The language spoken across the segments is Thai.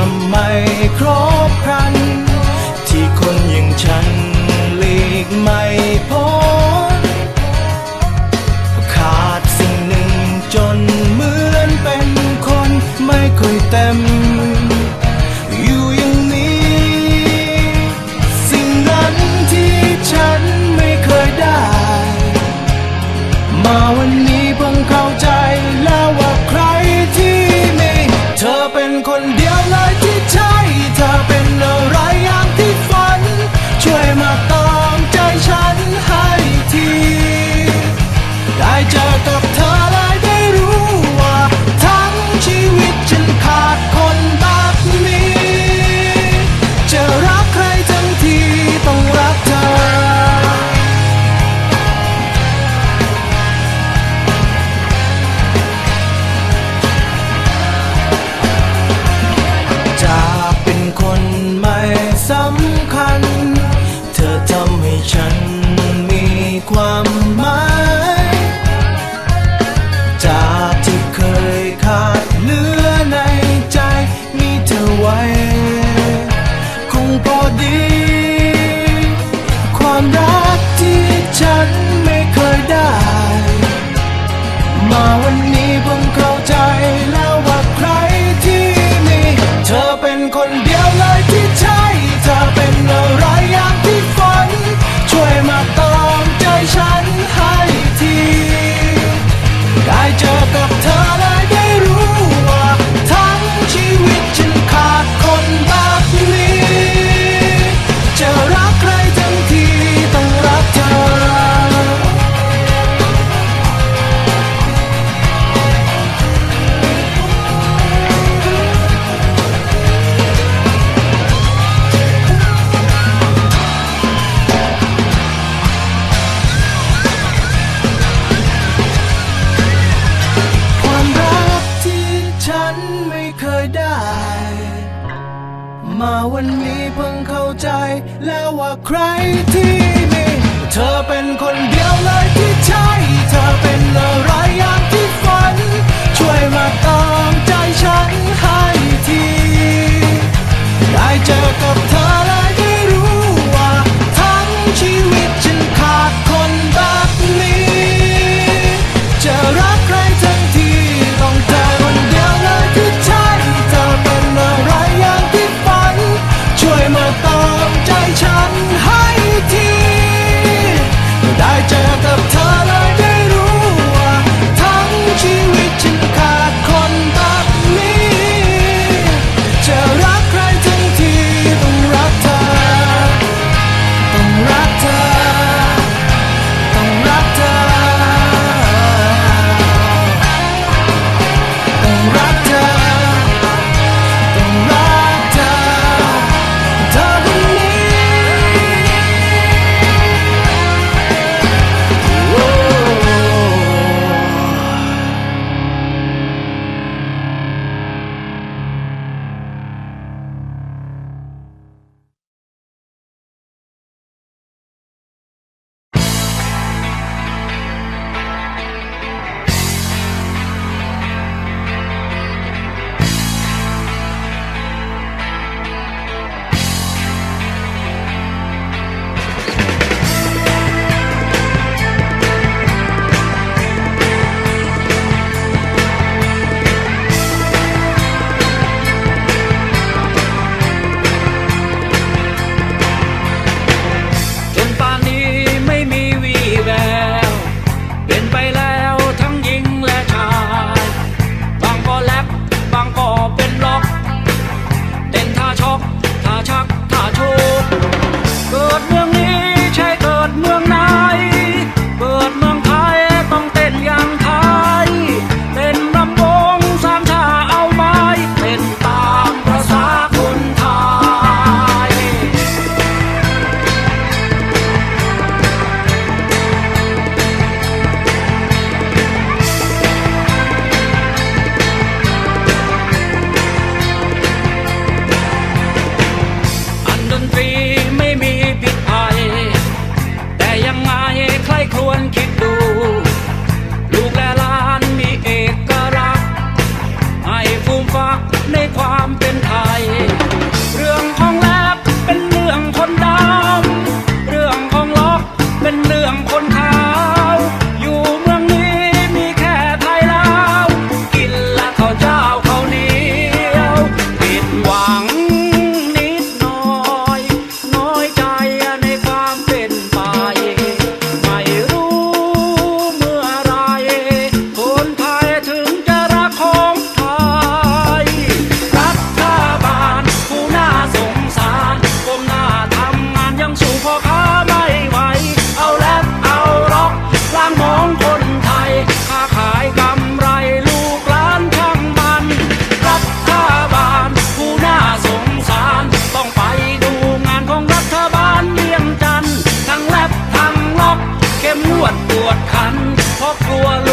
ทำไมครบครัน ที่คนอย่างฉัน มาวันนี้เพิ่งเข้าใจ แล้วว่าใครที่มี เธอเป็นคนเดียวเลยที่ใช่ เธอเป็นอะไรอย่างที่ฝัน ช่วยมาตามใจฉันให้ที ได้เจอ วดขันเพราะกลัว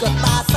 goodbye.